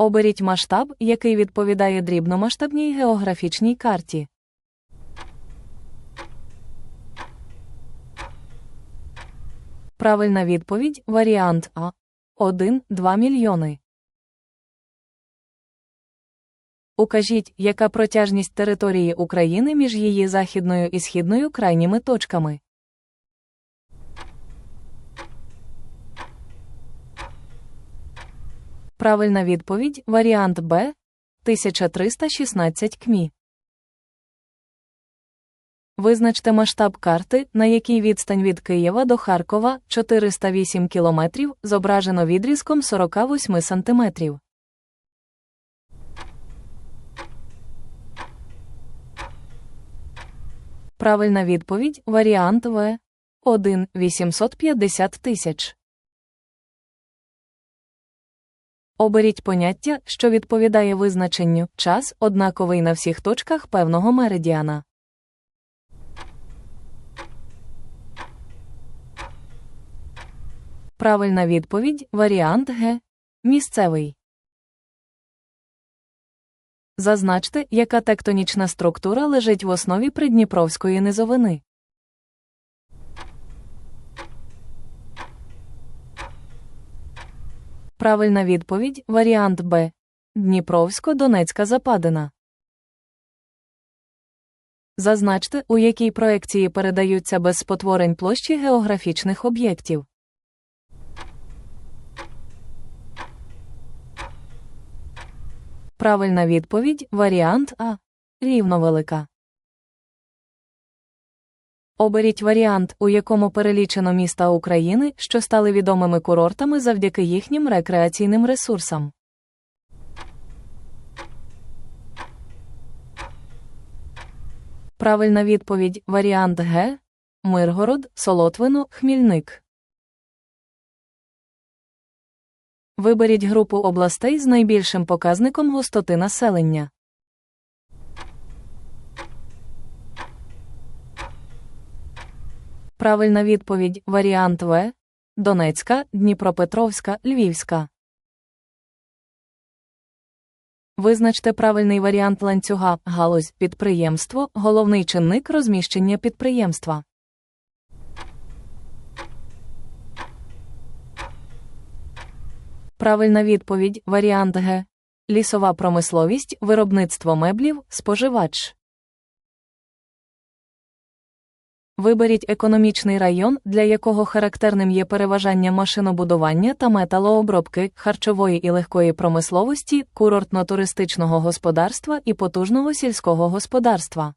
Оберіть масштаб, який відповідає дрібномасштабній географічній карті. Правильна відповідь варіант А 1-2 мільйони. Укажіть, яка протяжність території України між її західною і східною крайніми точками. Правильна відповідь варіант Б 1316 кмі. Визначте масштаб карти, на якій відстань від Києва до Харкова 408 км, зображено відрізком 48 см. Правильна відповідь варіант В 1 850 тисяч. Оберіть поняття, що відповідає визначенню час однаковий на всіх точках певного меридіана. Правильна відповідь варіант Г. Місцевий. Зазначте, яка тектонічна структура лежить в основі Придніпровської низовини. Правильна відповідь варіант Б. Дніпровсько-Донецька западина. Зазначте, у якій проекції передаються без спотворень площі географічних об'єктів. Правильна відповідь варіант А. Рівновелика. Оберіть варіант, у якому перелічено міста України, що стали відомими курортами завдяки їхнім рекреаційним ресурсам. Правильна відповідь варіант Г. Миргород, Солотвино, Хмільник. Виберіть групу областей з найбільшим показником густоти населення. Правильна відповідь варіант В. Донецька, Дніпропетровська, Львівська. Визначте правильний варіант ланцюга галузь підприємство, головний чинник розміщення підприємства. Правильна відповідь варіант Г. Лісова промисловість, виробництво меблів, споживач. Виберіть економічний район, для якого характерним є переважання машинобудування та металообробки, харчової і легкої промисловості, курортно-туристичного господарства і потужного сільського господарства.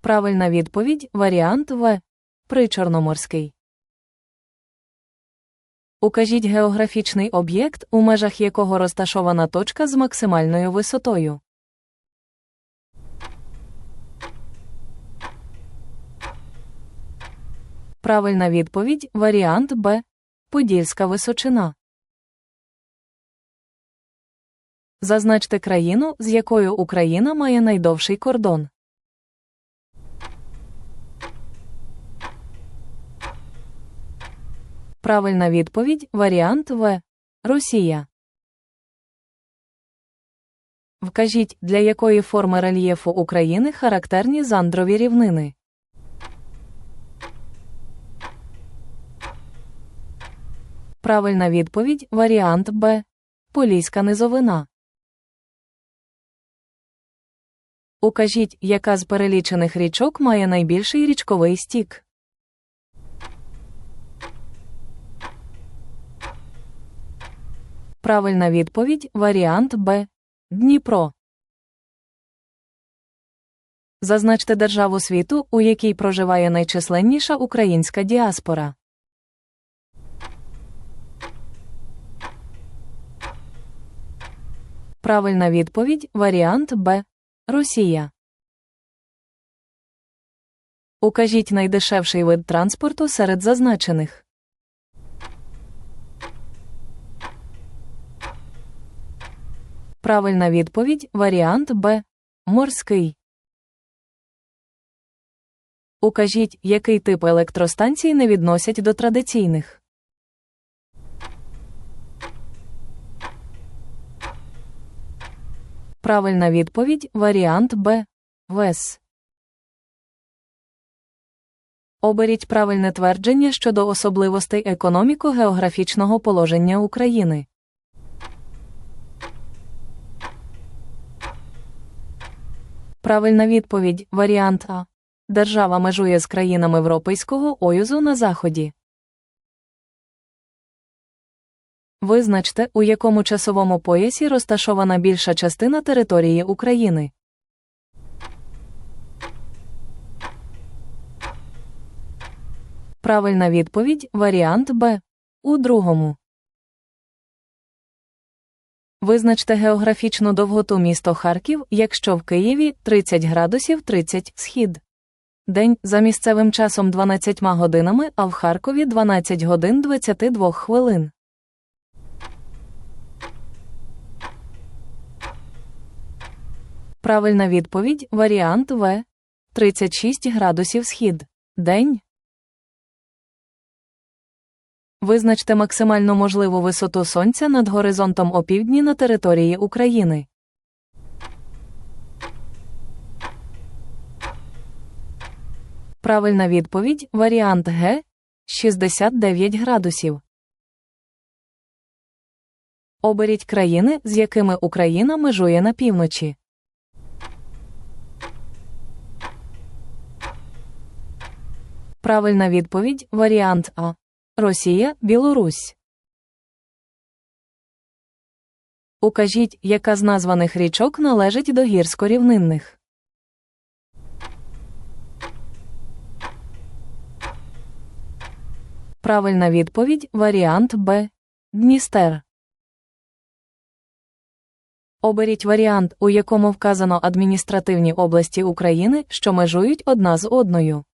Правильна відповідь варіант В. Причорноморський. Укажіть географічний об'єкт, у межах якого розташована точка з максимальною висотою. Правильна відповідь варіант Б. Подільська височина. Зазначте країну, з якою Україна має найдовший кордон. Правильна відповідь варіант В. Росія. Вкажіть, для якої форми рельєфу України характерні зандрові рівнини. Правильна відповідь варіант Б. Поліська низовина. Укажіть, яка з перелічених річок має найбільший річковий стік. Правильна відповідь варіант Б. Дніпро. Зазначте державу світу, у якій проживає найчисленніша українська діаспора. Правильна відповідь варіант Б. Росія. Укажіть найдешевший вид транспорту серед зазначених. Правильна відповідь варіант Б. Морський. Укажіть, який тип електростанцій не відносять до традиційних. Правильна відповідь варіант Б. ВЕС. Оберіть правильне твердження щодо особливостей економіко-географічного положення України. Правильна відповідь варіант А. Держава межує з країнами Європейського Оюзу на заході. Визначте, у якому часовому поясі розташована більша частина території України. Правильна відповідь варіант Б. У другому. Визначте географічну довготу місто Харків, якщо в Києві 30 градусів 30 схід. День за місцевим часом 12 годинами, а в Харкові 12 годин 22 хвилин. Правильна відповідь варіант В. 36 градусів схід. День. Визначте максимально можливу висоту сонця над горизонтом опівдні на території України. Правильна відповідь варіант Г 69 градусів. Оберіть країни, з якими Україна межує на півночі. Правильна відповідь варіант А. Росія, Білорусь. Укажіть, яка з названих річок належить до гірсько-рівнинних. Правильна відповідь варіант Б. Дністер. Оберіть варіант, у якому вказано адміністративні області України, що межують одна з одною.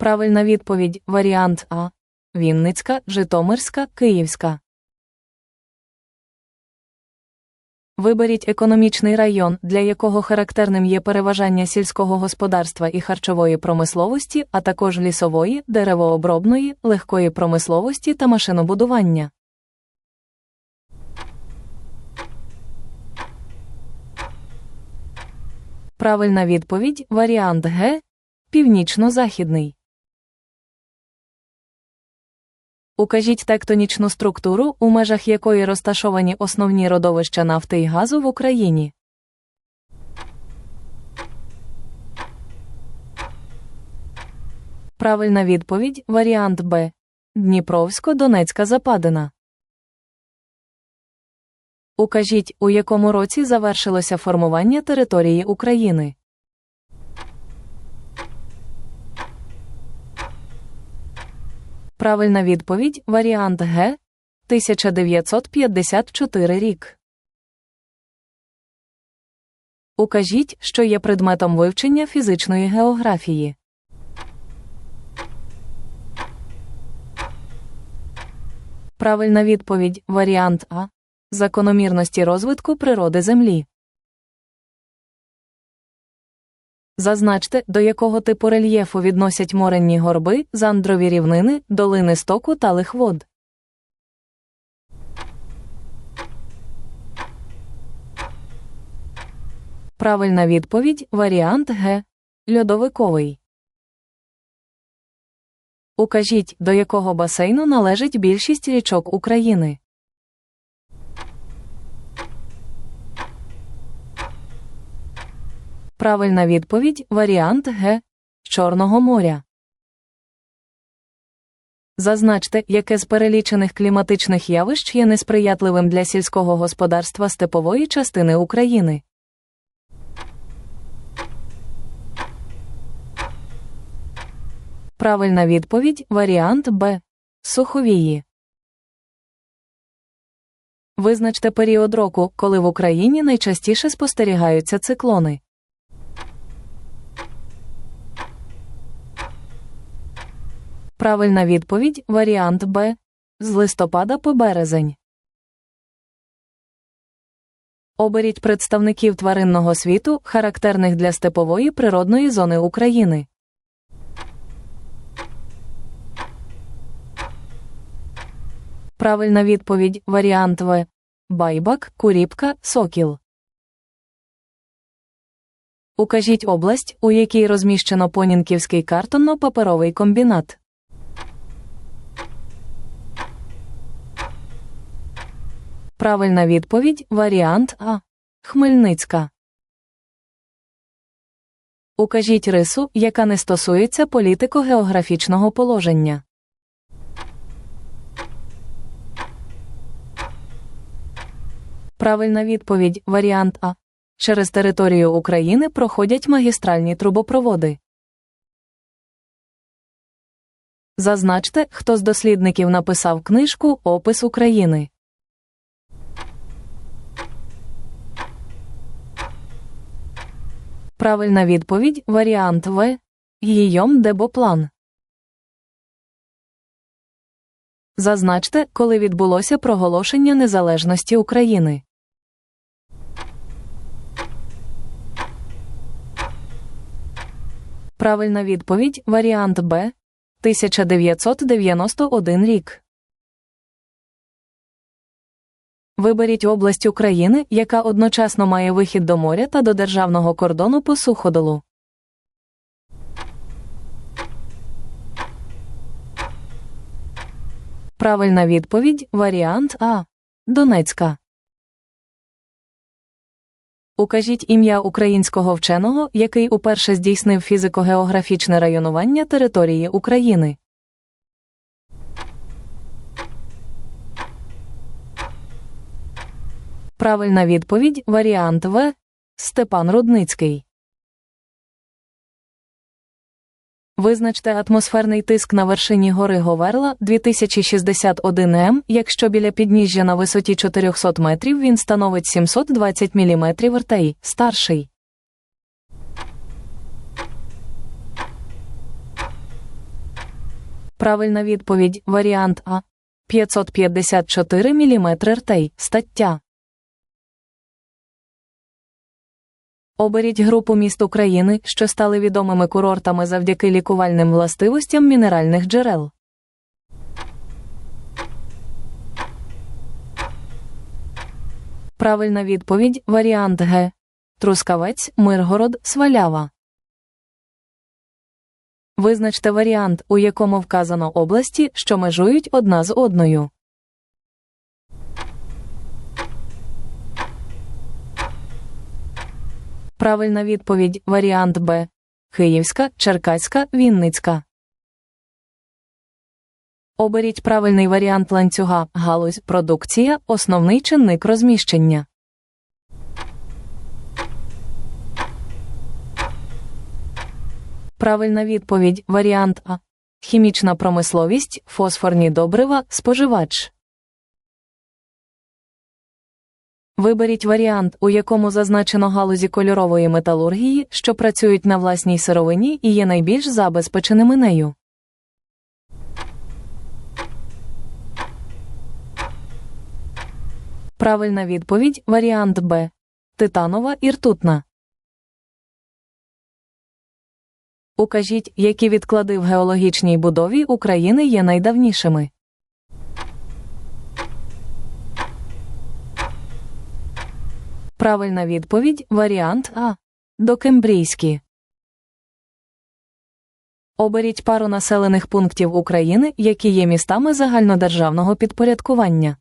Правильна відповідь варіант А. Вінницька, Житомирська, Київська. Виберіть економічний район, для якого характерним є переважання сільського господарства і харчової промисловості, а також лісової, деревообробної, легкої промисловості та машинобудування. Правильна відповідь варіант Г. Північно-західний. Укажіть тектонічну структуру, у межах якої розташовані основні родовища нафти і газу в Україні. Правильна відповідь варіант Б. Дніпровсько-Донецька западина. Укажіть, у якому році завершилося формування території України. Правильна відповідь варіант Г 1954 рік. Укажіть, що є предметом вивчення фізичної географії. Правильна відповідь варіант А. Закономірності розвитку природи Землі. Зазначте, до якого типу рельєфу відносять моренні горби, зандрові рівнини, долини стоку та лихвод. Правильна відповідь варіант Г. Льодовиковий. Укажіть, до якого басейну належить більшість річок України. Правильна відповідь варіант Г. Чорного моря. Зазначте, яке з перелічених кліматичних явищ є несприятливим для сільського господарства степової частини України. Правильна відповідь варіант Б. Суховії. Визначте період року, коли в Україні найчастіше спостерігаються циклони. Правильна відповідь варіант Б. З листопада по березень. Оберіть представників тваринного світу, характерних для степової природної зони України. Правильна відповідь варіант В. Байбак, куріпка, сокіл. Укажіть область, у якій розміщено Понінківський картонно-паперовий комбінат. Правильна відповідь варіант А. Хмельницька. Укажіть рису, яка не стосується політико-географічного положення. Правильна відповідь варіант А. Через територію України проходять магістральні трубопроводи. Зазначте, хто з дослідників написав книжку Опис України. Правильна відповідь варіант В. Гійом де. Зазначте, коли відбулося проголошення незалежності України. Правильна відповідь варіант Б. 1991 рік. Виберіть область України, яка одночасно має вихід до моря та до державного кордону по суходолу. Правильна відповідь варіант А. Донецька. Укажіть ім'я українського вченого, який уперше здійснив фізико-географічне районування території України. Правильна відповідь варіант В. Степан Рудницький. Визначте атмосферний тиск на вершині гори Говерла 2061 м, якщо біля підніжжя на висоті 400 метрів він становить 720 мм ртей, старший. Правильна відповідь варіант А. 554 мм ртей, стаття. Оберіть групу міст України, що стали відомими курортами завдяки лікувальним властивостям мінеральних джерел. Правильна відповідь варіант Г. Трускавець, Миргород, Свалява. Визначте варіант, у якому вказано області, що межують одна з одною. Правильна відповідь варіант Б. Київська, Черкаська, Вінницька. Оберіть правильний варіант ланцюга галузь продукція, основний чинник розміщення. Правильна відповідь варіант А. Хімічна промисловість, фосфорні добрива, споживач. Виберіть варіант, у якому зазначено галузі кольорової металургії, що працюють на власній сировині і є найбільш забезпеченими нею. Правильна відповідь варіант Б. Титанова і ртутна. Укажіть, які відклади в геологічній будові України є найдавнішими. Правильна відповідь варіант А. Докембрійські. Оберіть пару населених пунктів України, які є містами загальнодержавного підпорядкування.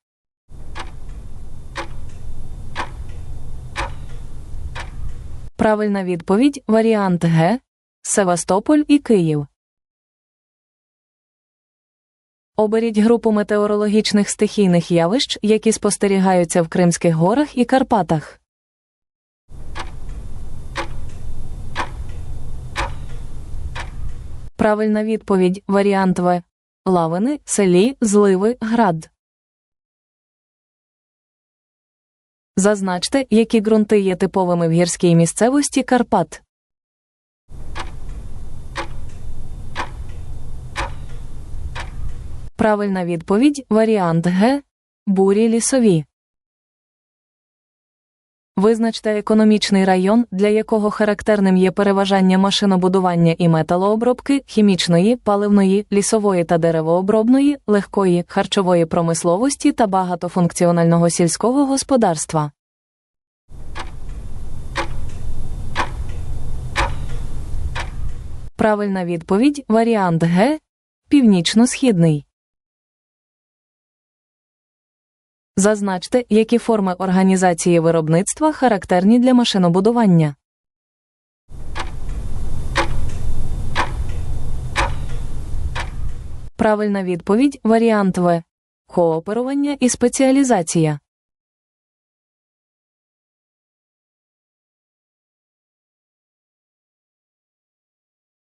Правильна відповідь варіант Г. Севастополь і Київ. Оберіть групу метеорологічних стихійних явищ, які спостерігаються в Кримських горах і Карпатах. Правильна відповідь варіант В. Лавини, селі, зливи, град. Зазначте, які ґрунти є типовими в гірській місцевості Карпат. Правильна відповідь варіант Г. Бурі лісові. Визначте економічний район, для якого характерним є переважання машинобудування і металообробки, хімічної, паливної, лісової та деревообробної, легкої, харчової промисловості та багатофункціонального сільського господарства. Правильна відповідь варіант Г. Північно-східний. Зазначте, які форми організації виробництва характерні для машинобудування. Правильна відповідь варіант В. Кооперування і спеціалізація.